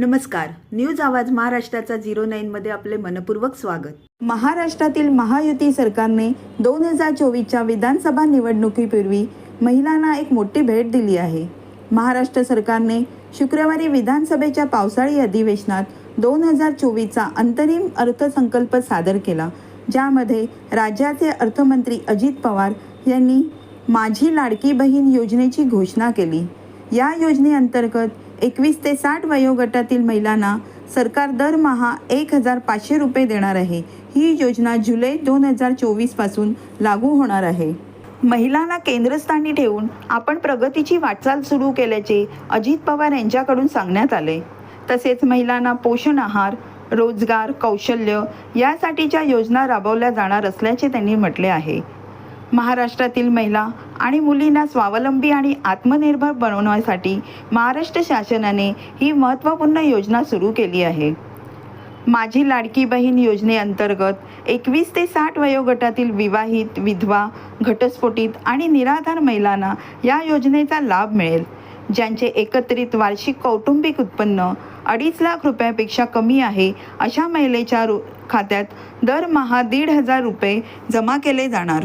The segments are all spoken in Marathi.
नमस्कार. न्यूज आवाज महाराष्ट्राचा झिरो नाईनमध्ये आपले मनपूर्वक स्वागत. महाराष्ट्रातील महायुती सरकारने दोन हजार चोवीसच्या विधानसभा निवडणुकीपूर्वी महिलांना एक मोठी भेट दिली आहे. महाराष्ट्र सरकारने शुक्रवारी विधानसभेच्या पावसाळी अधिवेशनात दोन हजार चोवीसचा अंतरिम अर्थसंकल्प सादर केला. ज्यामध्ये राज्याचे अर्थमंत्री अजित पवार यांनी माझी लाडकी बहीण योजनेची घोषणा केली. या योजनेअंतर्गत एकवीस ते साठ वयोगटातील महिलांना सरकार दरमहा एक हजार पाचशे रुपये देणार आहे. ही योजना जुलै दोन हजार चोवीसपासून लागू होणार आहे. महिलांना केंद्रस्थानी ठेवून आपण प्रगतीची वाटचाल सुरू केल्याचे अजित पवार यांच्याकडून सांगण्यात आले. तसेच महिलांना पोषण आहार रोजगार कौशल्य यासाठीच्या योजना राबवल्या जाणार असल्याचे त्यांनी म्हटले आहे. महाराष्ट्रातील महिला आणि मुलींना स्वावलंबी आणि आत्मनिर्भर बनवण्यासाठी महाराष्ट्र शासनाने ही महत्त्वपूर्ण योजना सुरू केली आहे. माझी लाडकी बहीण योजनेअंतर्गत एकवीस ते साठ वयोगटातील विवाहित विधवा घटस्फोटित आणि निराधार महिलांना या योजनेचा लाभ मिळेल ज्यांचे एकत्रित वार्षिक कौटुंबिक उत्पन्न अडीच लाख रुपयापेक्षा कमी आहे अशा महिलेच्या रु खात्यात दरमहा दीड हजार रुपये जमा केले जाणार.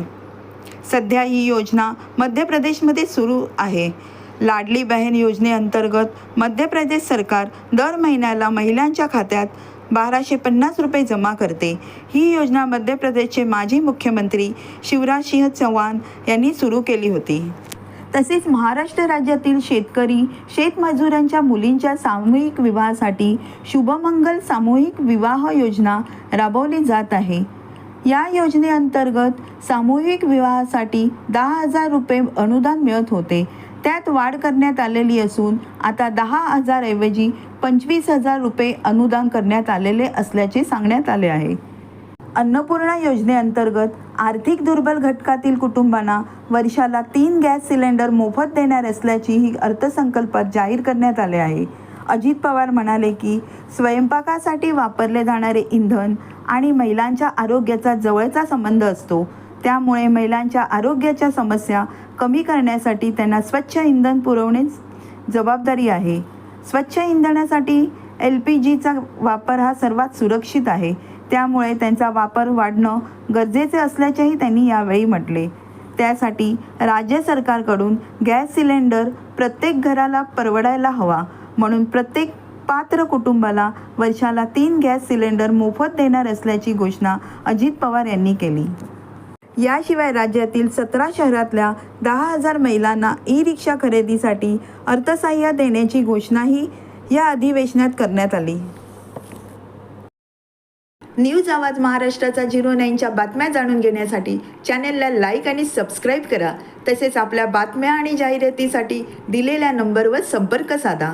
सध्या ही योजना मध्य प्रदेशमध्ये सुरू आहे. लाडली बहीण योजनेअंतर्गत मध्य प्रदेश सरकार दर महिन्याला महिलांच्या खात्यात बाराशे पन्नास रुपये जमा करते. ही योजना मध्य प्रदेशचे माजी मुख्यमंत्री शिवराज सिंह चौहान यांनी सुरू केली होती. तसेच महाराष्ट्र राज्यातील शेतकरी शेतमजुरांच्या मुलींच्या सामूहिक विवाहासाठी शुभमंगल सामूहिक विवाह योजना राबवली जात आहे. या योजनेअंतर्गत सामूहिक विवाहासाठी दहा हजार रुपये अनुदान मिळत होते. त्यात वाढ करण्यात आलेली असून आता दहा हजारऐवजी पंचवीस हजार रुपये अनुदान करण्यात आलेले असल्याचे सांगण्यात आले आहे. अन्नपूर्णा योजनेअंतर्गत आर्थिक दुर्बल घटकातील कुटुंबांना वर्षाला तीन गॅस सिलेंडर मोफत देणार असल्याची ही अर्थसंकल्पात जाहीर करण्यात आले आहे. अजित पवार म्हणाले की स्वयंपाकासाठी वापरले जाणारे इंधन आणि महिलांच्या आरोग्याचा जवळचा संबंध असतो. त्यामुळे महिलांच्या आरोग्याच्या समस्या कमी करण्यासाठी त्यांना स्वच्छ इंधन पुरवणे जबाबदारी आहे. स्वच्छ इंधनासाठी एल पी जीचा वापर हा सर्वात सुरक्षित आहे. त्यामुळे त्यांचा वापर वाढणं गरजेचे असल्याचेही त्यांनी यावेळी म्हटले. त्यासाठी राज्य सरकारकडून गॅस सिलेंडर प्रत्येक घराला परवडायला हवा म्हणून प्रत्येक पात्र कुटुंबाला वर्षाला तीन गॅस सिलेंडर मोफत देणार असल्याची घोषणा अजित पवार यांनी केली. याशिवाय राज्यातील सतरा शहरातल्या दहा हजार महिलांना ई रिक्षा खरेदीसाठी अर्थसहाय्य देण्याची घोषणाही या अधिवेशनात करण्यात आली. न्यूज आवाज महाराष्ट्राचा झिरो नाईनच्या बातम्या जाणून घेण्यासाठी चॅनेलला लाईक आणि सबस्क्राईब करा. तसेच आपल्या बातम्या आणि जाहिरातीसाठी दिलेल्या नंबरवर संपर्क साधा.